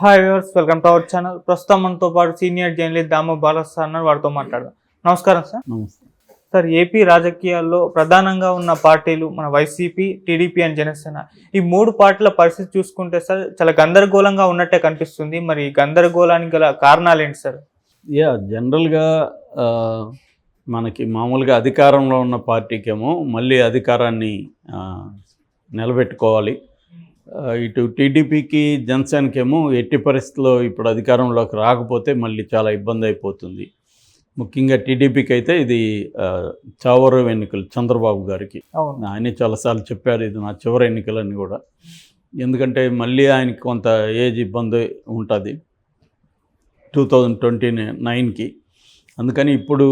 Hi viewers welcome to our channel ప్రస్తుతం మనతో పాటు senior journalist Damu Balas sir అన్నారు వారితో మాట్లాడదాం. నమస్కారం సార్. నమస్తే. సార్ ఏపీ రాజకీయాల్లో ప్రధానంగా ఉన్న పార్టీలు మన వైసీపీ టీడీపీ అండ్ జనసేన. ఈ మూడు పార్టీల పరిస్థితి చూసుకుంటే సార్ చాలా గందరగోళంగా ఉన్నట్టే కనిపిస్తుంది. మరి గందరగోళానికి గల కారణాలు ఏంటి సార్? యా జనరల్గా మనకి మామూలుగా అధికారంలో ఉన్న పార్టీకేమో మళ్ళీ అధికారాన్ని నిలబెట్టుకోవాలి. ఇటు టీడీపీకి జనసేనకేమో ఎట్టి పరిస్థితుల్లో ఇప్పుడు అధికారంలోకి రాకపోతే మళ్ళీ చాలా ఇబ్బంది అయిపోతుంది. ముఖ్యంగా టీడీపీకి అయితే ఇది ఆ, చావరు ఎన్నికలు చంద్రబాబు గారికి. ఆయనే చాలాసార్లు చెప్పారు ఇది నా చివరి ఎన్నికలని కూడా. ఎందుకంటే మళ్ళీ ఆయనకి కొంత ఏజ్ ఇబ్బంది ఉంటుంది. టూ థౌజండ్ ట్వంటీ నైన్కి. అందుకని ఇప్పుడు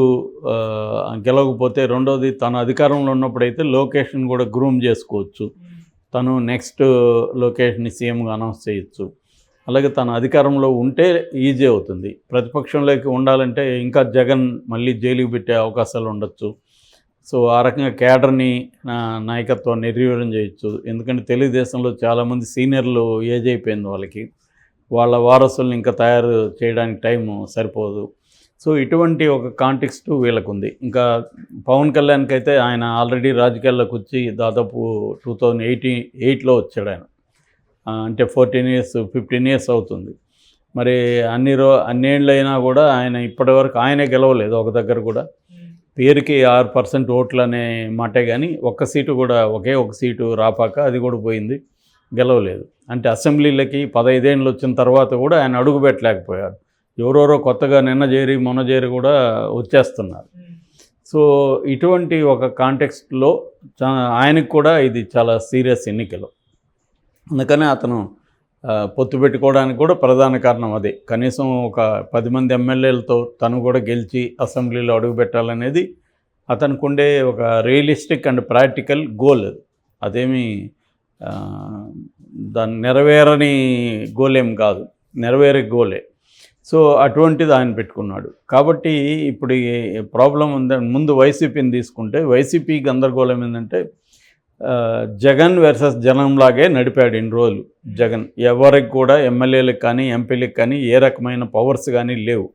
గెలవకపోతే రెండోది తన అధికారంలో ఉన్నప్పుడైతే లొకేషన్ కూడా గ్రూమ్ చేసుకోవచ్చు. తను నెక్స్ట్ లొకేషన్ని సీఎంగా అనౌన్స్ చేయొచ్చు. అలాగే తను అధికారంలో ఉంటే ఈజీ అవుతుంది. ప్రతిపక్షంలోకి ఉండాలంటే ఇంకా జగన్ మళ్ళీ జైలుకి పెట్టే అవకాశాలు ఉండొచ్చు. సో ఆ రకంగా కేడర్ని నా- నాయకత్వాన్ని నిర్వీర్యం చేయొచ్చు. ఎందుకంటే తెలుగుదేశంలో చాలామంది సీనియర్లు ఏజ్ అయిపోయింది వాళ్ళకి. వాళ్ళ వారసుల్ని ఇంకా తయారు చేయడానికి టైం సరిపోదు. సో ఇటువంటి ఒక కాంటెక్స్ట్ వీళ్ళకు ఉంది ఇంకా పవన్ కళ్యాణ్కి అయితే ఆయన ఆల్రెడీ రాజకీయాల్లోకి వచ్చి దాదాపు టూ థౌజండ్ ఎయిటీ ఎయిట్లో వచ్చాడు ఆయన. అంటే ఫోర్టీన్ ఇయర్స్ ఫిఫ్టీన్ ఇయర్స్ అవుతుంది. మరి అన్ని రో అన్నేళ్ళు అయినా కూడా ఆయన ఇప్పటివరకు ఆయనే గెలవలేదు ఒక దగ్గర కూడా. పేరుకి ఆరు పర్సెంట్ ఓట్లు అనే మాటే కానీ ఒక్క సీటు కూడా ఒకే ఒక సీటు రాపాక అది కూడా పోయింది గెలవలేదు. అంటే అసెంబ్లీలకి పదైదేళ్ళు వచ్చిన తర్వాత కూడా ఆయన అడుగు పెట్టలేకపోయారు ఎవరెవరో కొత్తగా నిన్న చేరి మొన్న చేరి కూడా వచ్చేస్తున్నారు. సో ఇటువంటి ఒక కాంటెక్స్ట్లో ఆయనకు కూడా ఇది చాలా సీరియస్ ఎన్నికలు. అందుకనే అతను పొత్తు పెట్టుకోవడానికి కూడా ప్రధాన కారణం అదే. కనీసం ఒక పది మంది ఎమ్మెల్యేలతో తను కూడా గెలిచి అసెంబ్లీలో అడుగుపెట్టాలనేది అతనికి ఉండే ఒక రియలిస్టిక్ అండ్ ప్రాక్టికల్ గోల్ అదేమి దాన్ని నెరవేరని గోల్ ఏం కాదు. నెరవేరే గోలే. సో అటువంటిది ఆయన పెట్టుకున్నాడు. కాబట్టి ఇప్పుడు ప్రాబ్లం ఉంది ముందు వైసీపీని తీసుకుంటే వైసీపీ గందరగోళం ఏంటంటే జగన్ వర్సెస్ జనంలాగే నడిపాడు ఇన్ని రోజులు. జగన్ ఎవరికి కూడా ఎమ్మెల్యేలకు కానీ ఎంపీలకు కానీ ఏ రకమైన పవర్స్ కానీ లేవు.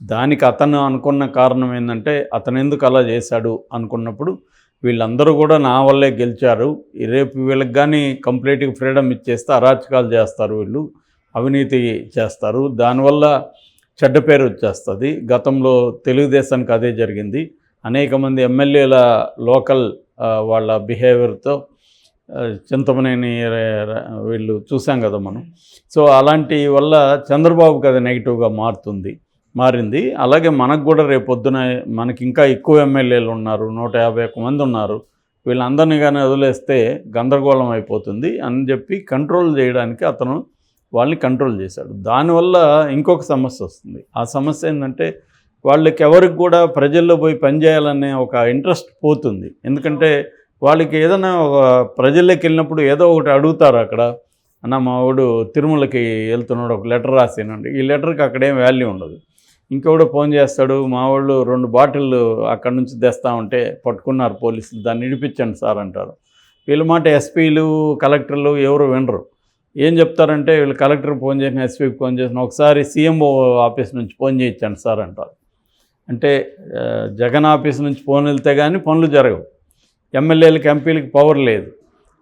దానికి అతను అనుకున్న కారణం ఏంటంటే అతను ఎందుకు అలా చేశాడు అనుకున్నప్పుడు వీళ్ళందరూ కూడా నా వల్లే గెలిచారు. రేపు వీళ్ళకి కానీ కంప్లీట్గా ఫ్రీడమ్ ఇచ్చేస్తే అరాచకాలు చేస్తారు వీళ్ళు. అవినీతి చేస్తారు. దానివల్ల చెడ్డ పేరు వచ్చేస్తుంది. గతంలో తెలుగుదేశానికి అదే జరిగింది. అనేక మంది ఎమ్మెల్యేల లోకల్ వాళ్ళ బిహేవియర్తో చింతమనేని వీళ్ళు చూసాం కదా మనం. సో అలాంటి వల్ల చంద్రబాబుకి అది నెగిటివ్గా మారుతుంది మారింది. అలాగే మనకు కూడా రేపు పొద్దున మనకి ఇంకా ఎక్కువ ఎమ్మెల్యేలు ఉన్నారు. నూట యాభై ఒక్క మంది ఉన్నారు. వీళ్ళందరినీ కానీ వదిలేస్తే గందరగోళం అయిపోతుంది అని చెప్పి కంట్రోల్ చేయడానికి అతను వాళ్ళని కంట్రోల్ చేశాడు. దానివల్ల ఇంకొక సమస్య వస్తుంది. ఆ సమస్య ఏంటంటే వాళ్ళకి ఎవరికి కూడా ప్రజల్లో పోయి పనిచేయాలనే ఒక ఇంట్రెస్ట్ పోతుంది. ఎందుకంటే వాళ్ళకి ఏదైనా ఒక ప్రజల్లోకి వెళ్ళినప్పుడు ఏదో ఒకటి అడుగుతారు అక్కడ. అన్న మావాడు తిరుమలకి వెళ్తున్నాడు ఒక లెటర్ రాసేనండి. ఈ లెటర్కి అక్కడేం వాల్యూ ఉండదు. ఇంకొకడు ఫోన్ చేస్తాడు మావాళ్ళు రెండు బాటిళ్ళు అక్కడి నుంచి తెస్తా ఉంటే పట్టుకున్నారు పోలీసులు దాన్ని ఇడిపించండి సార్ అంటారు. వీళ్ళ మాట ఎస్పీలు కలెక్టర్లు ఎవరు వినరు. ఏం చెప్తారంటే వీళ్ళు కలెక్టర్ ఫోన్ చేసిన ఎస్పీకి ఫోన్ చేసిన ఒకసారి సీఎంఓ ఆఫీస్ నుంచి ఫోన్ చేయించండి సార్ అంటారు. అంటే జగన్ ఆఫీస్ నుంచి ఫోన్ వెళ్తే కానీ పనులు జరగవు. ఎమ్మెల్యేలకి ఎంపీలకి పవర్ లేదు.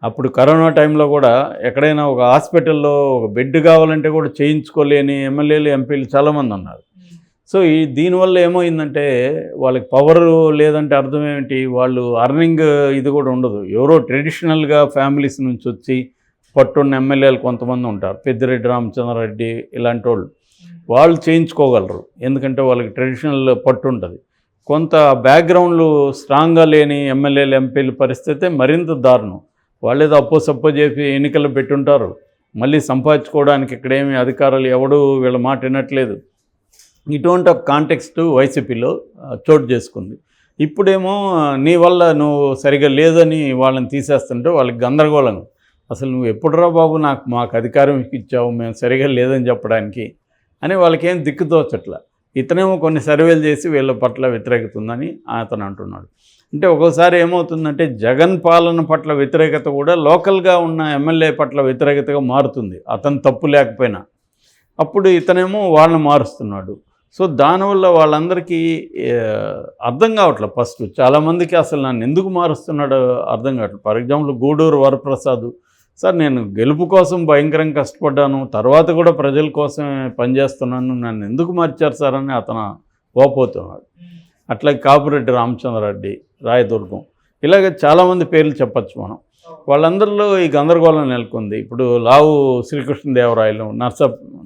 అప్పుడు కరోనా టైంలో కూడా ఎక్కడైనా ఒక హాస్పిటల్లో ఒక బెడ్ కావాలంటే కూడా చేయించుకోలేని ఎమ్మెల్యేలు ఎంపీలు చాలామంది ఉన్నారు. సో ఈ దీనివల్ల ఏమైందంటే వాళ్ళకి పవర్ లేదంటే అర్థం ఏమిటి? వాళ్ళు అర్నింగ్ ఇది కూడా ఉండదు. ఎవరో ట్రెడిషనల్గా ఫ్యామిలీస్ నుంచి వచ్చి పట్టున్న ఎమ్మెల్యేలు కొంతమంది ఉంటారు. పెద్దిరెడ్డి రామచంద్రారెడ్డి ఇలాంటి వాళ్ళు. వాళ్ళు చేయించుకోగలరు. ఎందుకంటే వాళ్ళకి ట్రెడిషనల్ పట్టు ఉంటుంది. కొంత బ్యాక్గ్రౌండ్లు స్ట్రాంగ్గా లేని ఎమ్మెల్యేలు ఎంపీల పరిస్థితి మరింత దారుణం. వాళ్ళు ఏదో అప్పో సప్పో చేసి ఎన్నికలు పెట్టుంటారు. మళ్ళీ సంపాదించుకోవడానికి ఇక్కడేమి అధికారులు ఎవడు వీళ్ళ మాట వినట్లేదు. ఇటువంటి ఒక కాంటెక్స్ట్ వైసీపీలో చోటు చేసుకుంది. ఇప్పుడేమో నీ వల్ల నువ్వు సరిగా లేదని వాళ్ళని తీసేస్తుంటే వాళ్ళకి గందరగోళం. అసలు నువ్వు ఎప్పుడురా బాబు నాకు మాకు అధికారం ఇచ్చావు మేము సరిగా లేదని చెప్పడానికి అని వాళ్ళకేం దిక్కుతోచట్ల ఇతనేమో కొన్ని సర్వేలు చేసి వీళ్ళ పట్ల వ్యతిరేకత ఉందని అతను అంటున్నాడు. అంటే ఒక్కోసారి ఏమవుతుందంటే జగన్ పాలన పట్ల వ్యతిరేకత కూడా లోకల్గా ఉన్న ఎమ్మెల్యే పట్ల వ్యతిరేకతగా మారుతుంది అతను తప్పు లేకపోయినా. అప్పుడు ఇతనేమో వాళ్ళని మారుస్తున్నాడు. సో దానివల్ల వాళ్ళందరికీ అర్థం కావట్లేదు ఫస్ట్. చాలామందికి అసలు నన్ను ఎందుకు మారుస్తున్నాడో అర్థం కావట్లేదు for example Gudur Varaprasad sir నేను గెలుపు కోసం భయంకరంగా కష్టపడ్డాను. తర్వాత కూడా ప్రజల కోసమే పనిచేస్తున్నాను. నన్ను ఎందుకు మార్చారు సార్ అని అతను పోపోతున్నాడు అట్లాగే కాపురెడ్డి రామచంద్రరెడ్డి రాయదుర్గం. ఇలాగ చాలామంది పేర్లు చెప్పచ్చు మనం. వాళ్ళందరిలో ఈ గందరగోళం నెలకొంది. ఇప్పుడు లావు శ్రీకృష్ణదేవరాయలు నర్స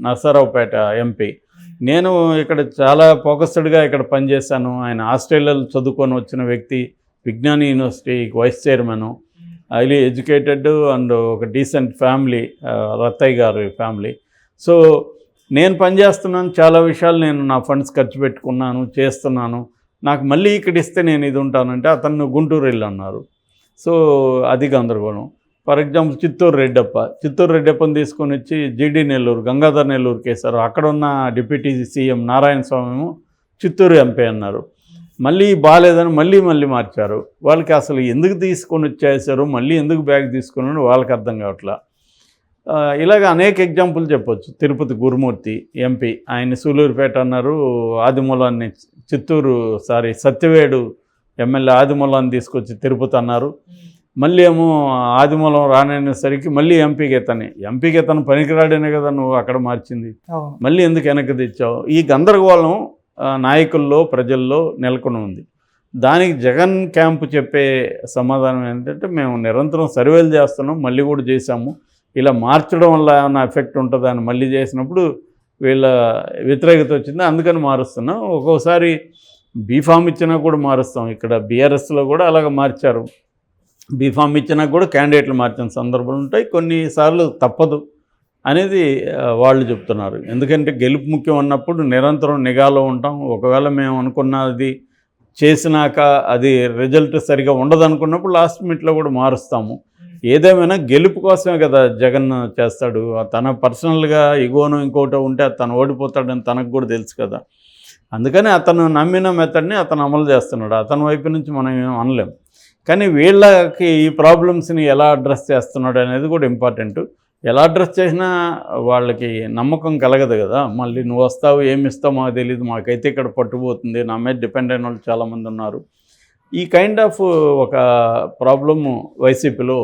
నర్సరావుపేట ఎంపీ. నేను ఇక్కడ చాలా ఫోకస్డ్గా ఇక్కడ పనిచేశాను. ఆయన ఆస్ట్రేలియాలో చదువుకొని వచ్చిన వ్యక్తి విజ్ఞాన యూనివర్సిటీకి vice chairman. Highly educated and ఒక డీసెంట్ ఫ్యామిలీ రత్తయ్య గారి ఫ్యామిలీ. సో నేను పనిచేస్తున్నాను చాలా విషయాలు నేను నా ఫండ్స్ ఖర్చు పెట్టుకున్నాను చేస్తున్నాను. నాకు మళ్ళీ ఇక్కడ ఇస్తే నేను ఇది ఉంటానంటే అతను గుంటూరు వెళ్ళి అన్నారు సో అది గందరగోళం. For example Chittoor Reddappa. Chittoor రెడ్డప్పని తీసుకొని వచ్చి జిడి నెల్లూరు గంగాధర్ నెల్లూరు కేసారు. అక్కడ ఉన్న deputy CM Narayana Swamy Chittoor MP అన్నారు. మళ్ళీ బాగాలేదని మళ్ళీ మళ్ళీ మార్చారు. వాళ్ళకి అసలు ఎందుకు తీసుకొని వచ్చేసారు మళ్ళీ ఎందుకు బ్యాగ్ తీసుకున్నాడు వాళ్ళకి అర్థం కావట్లా. ఇలాగ అనేక ఎగ్జాంపుల్ చెప్పొచ్చు. తిరుపతి గురుమూర్తి ఎంపీ ఆయన సూలూరుపేట అన్నారు. ఆదిమూలాన్ని చిత్తూరు సారీ సత్యవేడు ఎమ్మెల్యే ఆదిమూలాన్ని తీసుకొచ్చి తిరుపతి అన్నారు. మళ్ళీ ఏమో ఆదిమూలం రాననేసరికి మళ్ళీ ఎంపీకి ఎత్తని. ఎంపీకి ఎత్తను పనికిరాడనే కదా నువ్వు అక్కడ మార్చింది. మళ్ళీ ఎందుకు వెనక్కి తెచ్చావు? ఈ గందరగోళం నాయకుల్లో ప్రజల్లో నెలకొని ఉంది. దానికి జగన్ క్యాంపు చెప్పే సమాధానం ఏంటంటే మేము నిరంతరం సర్వేలు చేస్తున్నాం మళ్ళీ కూడా చేశాము. ఇలా మార్చడం వల్ల ఏమైనా ఎఫెక్ట్ ఉంటుందా అని మళ్ళీ చేసినప్పుడు వీళ్ళ వ్యతిరేకత వచ్చింది. అందుకని మారుస్తున్నాం. ఒక్కోసారి బీఫామ్ ఇచ్చినా కూడా మారుస్తాం. ఇక్కడ బీఆర్ఎస్లో కూడా అలాగ మార్చారు. బీఫామ్ ఇచ్చినా కూడా క్యాండిడేట్లు మార్చిన సందర్భాలు ఉంటాయి. కొన్నిసార్లు తప్పదు. అనేది వాళ్ళు చెప్తున్నారు. ఎందుకంటే గెలుపు ముఖ్యం అన్నప్పుడు నిరంతరం నిఘాలో ఉంటాం. ఒకవేళ మేము అనుకున్నది చేసినాక అది రిజల్ట్ సరిగా ఉండదు అనుకున్నప్పుడు లాస్ట్ మినిట్లో కూడా మారుస్తాము. ఏదేమైనా గెలుపు కోసమే కదా జగన్ చేస్తాడు. తన పర్సనల్గా ఇగోను ఇంకోటో ఉంటే తను ఓడిపోతాడని తనకు కూడా తెలుసు కదా. అందుకని అతను నమ్మిన మెథడ్ని అతను అమలు చేస్తున్నాడు. అతని వైపు నుంచి మనం ఏం అనలేం. కానీ వీళ్ళకి ఈ ప్రాబ్లమ్స్ని ఎలా అడ్రస్ చేస్తున్నాడు అనేది కూడా ఇంపార్టెంట్. ఎలా అడ్రస్ చేసినా వాళ్ళకి నమ్మకం కలగదు కదా. మళ్ళీ నువ్వు వస్తావు ఏమి ఇస్తావు మాకు తెలియదు మాకైతే ఇక్కడ పట్టుపోతుంది నా మీద డిపెండ్ అయిన వాళ్ళు చాలామంది ఉన్నారు. ఈ కైండ్ ఆఫ్ ఒక ప్రాబ్లము వైసీపీలో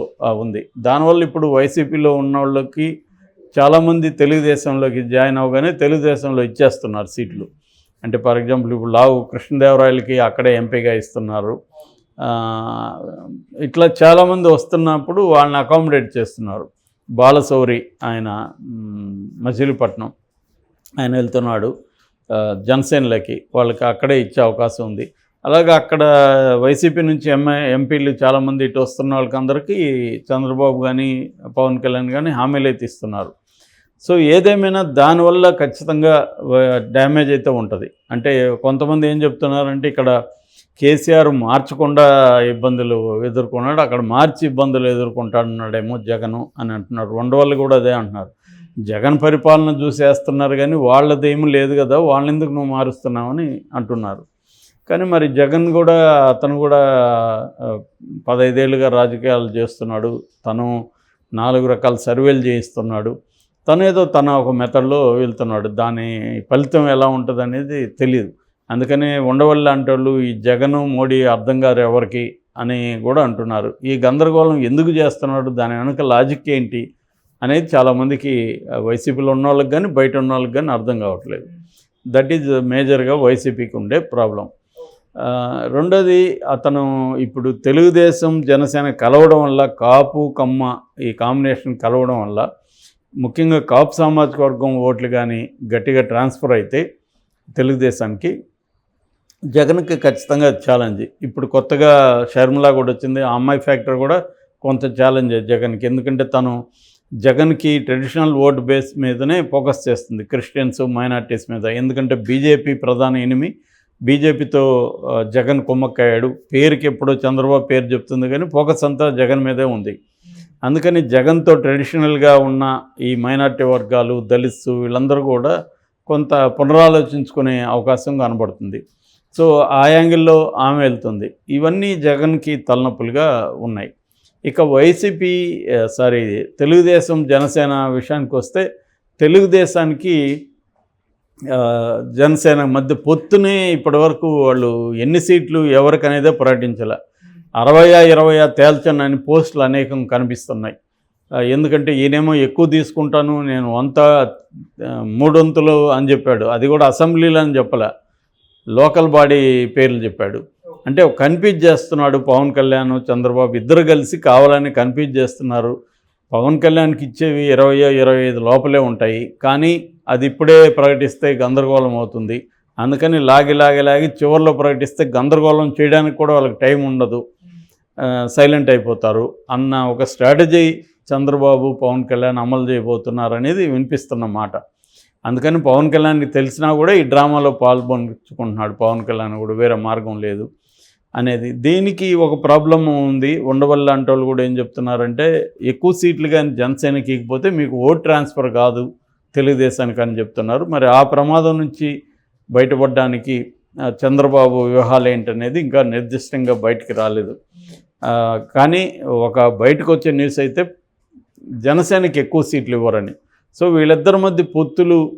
ఉంది. దానివల్ల ఇప్పుడు వైసీపీలో ఉన్న వాళ్ళకి చాలామంది తెలుగుదేశంలోకి జాయిన్ అవగానే తెలుగుదేశంలో ఇచ్చేస్తున్నారు సీట్లు. అంటే ఫర్ ఎగ్జాంపుల్ ఇప్పుడు లావు కృష్ణదేవరాయలకి అక్కడే ఎంపీగా ఇస్తున్నారు. ఇట్లా చాలామంది వస్తున్నప్పుడు వాళ్ళని అకామిడేట్ చేస్తున్నారు. బాలశౌరి ఆయన మచిలీపట్నం ఆయన వెళ్తున్నాడు. ఆ, జనసేనలకి. వాళ్ళకి అక్కడే ఇచ్చే అవకాశం ఉంది. అలాగే అక్కడ వైసీపీ నుంచి ఎంఐ ఎంపీలు చాలామంది ఇటు వస్తున్న వాళ్ళకి అందరికీ చంద్రబాబు కానీ పవన్ కళ్యాణ్ కానీ హామీలు అయితే ఇస్తున్నారు సో ఏదేమైనా దానివల్ల ఖచ్చితంగా డ్యామేజ్ అయితే ఉంటుంది. అంటే కొంతమంది ఏం చెప్తున్నారంటే ఇక్కడ కేసీఆర్ మార్చకుండా ఇబ్బందులు ఎదుర్కొన్నాడు. అక్కడ మార్చి ఇబ్బందులు ఎదుర్కొంటాడన్నాడేమో జగను అని అంటున్నారు. ఉండవాళ్ళు కూడా అదే అంటున్నారు. జగన్ పరిపాలన చూసేస్తున్నారు కానీ వాళ్ళదేమీ లేదు కదా వాళ్ళని ఎందుకు నువ్వు మారుస్తున్నావని అంటున్నారు. కానీ మరి జగన్ కూడా అతను కూడా పదైదేళ్ళుగా రాజకీయాలు చేస్తున్నాడు. తను నాలుగు రకాల సర్వేలు చేయిస్తున్నాడు. తను ఏదో తన ఒక మెథడ్లో వెళ్తున్నాడు. దాని ఫలితం ఎలా ఉంటుంది అనేది తెలియదు అందుకని ఉండవల్లి అంటోళ్ళు వాళ్ళు ఈ జగన్ మోడీ అర్థం గారు ఎవరికి అని కూడా అంటున్నారు. ఈ గందరగోళం ఎందుకు చేస్తున్నాడు? దాని వెనుక లాజిక్ ఏంటి? అనేది చాలామందికి వైసీపీలో ఉన్న వాళ్ళకి కానీ బయట ఉన్న వాళ్ళకి కానీ అర్థం కావట్లేదు. దట్ ఈజ్ మేజర్గా వైసీపీకి ఉండే ప్రాబ్లం రెండోది అతను ఇప్పుడు తెలుగుదేశం జనసేన కలవడం వల్ల కాపు కమ్మ ఈ కాంబినేషన్ కలవడం వల్ల ముఖ్యంగా కాపు సామాజిక వర్గం ఓట్లు కానీ గట్టిగా ట్రాన్స్ఫర్ అయితే తెలుగుదేశానికి జగన్కి ఖచ్చితంగా ఛాలెంజ్ ఇప్పుడు కొత్తగా షర్మిలా కూడా వచ్చింది. ఆ అమ్మాయి ఫ్యాక్టర్ కూడా కొంత ఛాలెంజ్ జగన్కి. ఎందుకంటే తను జగన్కి ట్రెడిషనల్ ఓట్ బేస్ మీదనే ఫోకస్ చేస్తుంది. క్రిస్టియన్స్ మైనార్టీస్ మీద. ఎందుకంటే బీజేపీ ప్రధాన ఎనిమి బీజేపీతో జగన్ కుమ్మక్కయ్యాడు. పేరుకి ఎప్పుడో చంద్రబాబు పేరు చెప్తుంది కానీ ఫోకస్ అంతా జగన్ మీదే ఉంది. అందుకని జగన్తో ట్రెడిషనల్గా ఉన్న ఈ మైనార్టీ వర్గాలు దళిత్స్ వీళ్ళందరూ కూడా కొంత పునరాలోచించుకునే అవకాశం కనబడుతుంది. సో ఆ యాంగిల్లో ఆమె వెళ్తుంది. ఇవన్నీ జగన్కి తలనొప్పులుగా ఉన్నాయి. ఇక వైసీపీ సారీ తెలుగుదేశం జనసేన విషయానికి వస్తే తెలుగుదేశానికి జనసేన మధ్య పొత్తునే ఇప్పటివరకు వాళ్ళు ఎన్ని సీట్లు ఎవరికనేదే పోరాటించాల అరవయా ఇరవయా అని పోస్టులు అనేకం కనిపిస్తున్నాయి. ఎందుకంటే ఈయనేమో ఎక్కువ తీసుకుంటాను నేను వంత మూడొంతులు అని చెప్పాడు. అది కూడా అసెంబ్లీలో అని చెప్పలే. లోకల్ బాడీ పేర్లు చెప్పాడు. అంటే కన్ఫ్యూజ్ చేస్తున్నాడు పవన్ కళ్యాణ్ చంద్రబాబు ఇద్దరు కలిసి కావాలని కన్ఫ్యూజ్ చేస్తున్నారు. పవన్ కళ్యాణ్కి ఇచ్చేవి ఇరవయో ఇరవై ఐదు లోపలే ఉంటాయి. కానీ అది ఇప్పుడే ప్రకటిస్తే గందరగోళం అవుతుంది. అందుకని లాగి లాగి లాగి చివరిలో ప్రకటిస్తే గందరగోళం చేయడానికి కూడా వాళ్ళకి టైం ఉండదు. సైలెంట్ అయిపోతారు. అన్న ఒక స్ట్రాటజీ చంద్రబాబు పవన్ కళ్యాణ్ అమలు చేయబోతున్నారు అనేది వినిపిస్తున్న మాట. అందుకని పవన్ కళ్యాణ్కి తెలిసినా కూడా ఈ డ్రామాలో పాల్పంచుకుంటున్నాడు పవన్ కళ్యాణ్ కూడా వేరే మార్గం లేదు అనేది. దీనికి ఒక ప్రాబ్లం ఉంది. ఉండవల్ల అంటే వాళ్ళు కూడా ఏం చెప్తున్నారంటే ఎక్కువ సీట్లు కానీ జనసేనకి ఇకపోతే మీకు ఓట్ ట్రాన్స్ఫర్ కాదు తెలుగుదేశానికి అని చెప్తున్నారు. మరి ఆ ప్రమాదం నుంచి బయటపడడానికి చంద్రబాబు వ్యూహాలు ఏంటనేది ఇంకా నిర్దిష్టంగా బయటికి రాలేదు. కానీ ఒక బయటకు వచ్చే న్యూస్ అయితే జనసేనకి ఎక్కువ సీట్లు ఇవ్వరని. సో వీళ్ళిద్దరి మధ్య పొత్తులు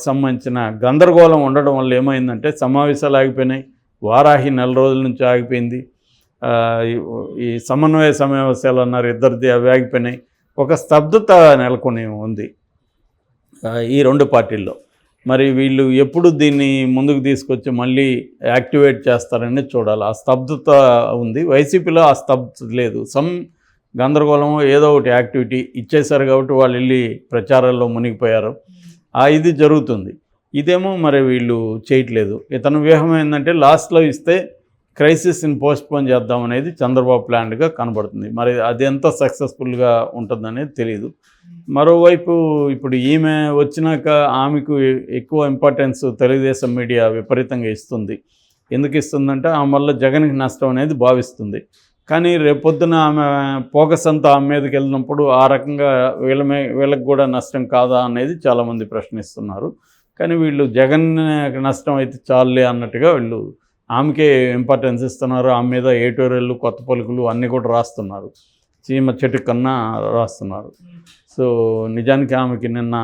సంబంధించిన గందరగోళం ఉండడం వల్ల ఏమైందంటే సమావేశాలు ఆగిపోయినాయి. వారాహి నెల రోజుల నుంచి ఆగిపోయింది. ఈ- సమన్వయ సమావేశాలు అన్నారు ఇద్దరిది అవి ఆగిపోయినాయి. ఒక స్తబ్దత నెలకొని ఉంది ఈ రెండు పార్టీల్లో. మరి వీళ్ళు ఎప్పుడు దీన్ని ముందుకు తీసుకొచ్చి మళ్ళీ యాక్టివేట్ చేస్తారని చూడాలి. ఆ స్తబ్దత ఉంది. వైసీపీలో ఆ స్తబ్దత లేదు. సమ్ గందరగోళం ఏదో ఒకటి యాక్టివిటీ ఇచ్చేశారు కాబట్టి వాళ్ళు వెళ్ళి ప్రచారాల్లో మునిగిపోయారు. ఆ ఇది జరుగుతుంది. ఇదేమో మరి వీళ్ళు చేయట్లేదు. ఇతను వ్యూహం ఏంటంటే లాస్ట్లో ఇస్తే క్రైసిస్ని పోస్ట్పోన్ చేద్దాం అనేది చంద్రబాబు ప్లాన్గా కనబడుతుంది. మరి అది ఎంత సక్సెస్ఫుల్గా ఉంటుందనేది తెలియదు మరోవైపు ఇప్పుడు ఈమె వచ్చినాక ఆమెకు ఎక్కువ ఇంపార్టెన్స్ తెలుగుదేశం మీడియా విపరీతంగా ఇస్తుంది. ఎందుకు ఇస్తుందంటే ఆమె వల్ల జగన్కి నష్టం అనేది భావిస్తుంది. కానీ రేపొద్దున ఆమె ఫోకస్ అంతా ఆమె మీదకి వెళ్ళినప్పుడు ఆ రకంగా వీళ్ళ మీ వీళ్ళకి కూడా నష్టం కాదా అనేది చాలామంది ప్రశ్నిస్తున్నారు. కానీ వీళ్ళు జగన్ నష్టం అయితే చాలులే అన్నట్టుగా వీళ్ళు ఆమెకే ఇంపార్టెన్స్ ఇస్తున్నారు. ఆమె మీద ఏటోరెళ్ళు కొత్త పలుకులు అన్నీ కూడా రాస్తున్నారు. చీమ చెట్టు కన్నా రాస్తున్నారు. సో నిజానికి ఆమెకి నిన్న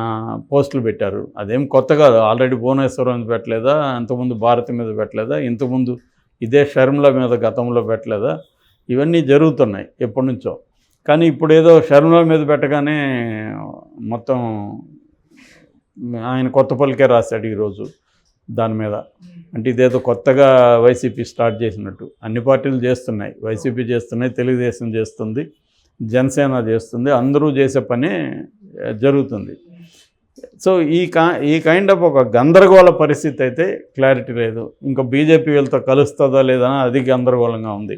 పోస్టులు పెట్టారు. అదేం కొత్త కాదు. ఆల్రెడీ భువనేశ్వరం మీద పెట్టలేదా? అంతకుముందు భారతి మీద పెట్టలేదా? ఇంతకుముందు ఇదే షర్మిల మీద గతంలో పెట్టలేదా? ఇవన్నీ జరుగుతున్నాయి ఎప్పటి నుంచో. కానీ ఇప్పుడు ఏదో షర్మిల మీద పెట్టగానే మొత్తం ఆయన కొత్త పలికే రాశాడు ఈరోజు దాని మీద. అంటే ఇదేదో కొత్తగా వైసీపీ స్టార్ట్ చేసినట్టు. అన్ని పార్టీలు చేస్తున్నాయి. వైసీపీ చేస్తున్నాయి తెలుగుదేశం చేస్తుంది జనసేన చేస్తుంది అందరూ చేసే పని జరుగుతుంది. సో ఈ కా ఈ కైండ్ ఆఫ్ ఒక గందరగోళ పరిస్థితి అయితే క్లారిటీ లేదు. ఇంకా బీజేపీ వీళ్ళతో కలుస్తుందా లేదా అది గందరగోళంగా ఉంది.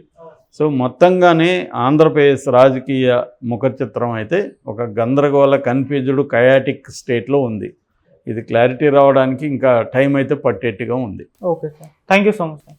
సో మొత్తంగానే ఆంధ్రప్రదేశ్ రాజకీయ ముఖచిత్రం అయితే ఒక గందరగోళ కన్ఫ్యూజ్డ్ కయాటిక్ స్టేట్లో ఉంది. ఇది క్లారిటీ రావడానికి ఇంకా టైం అయితే పట్టేట్టుగా ఉంది. Okay sir thank you so much sir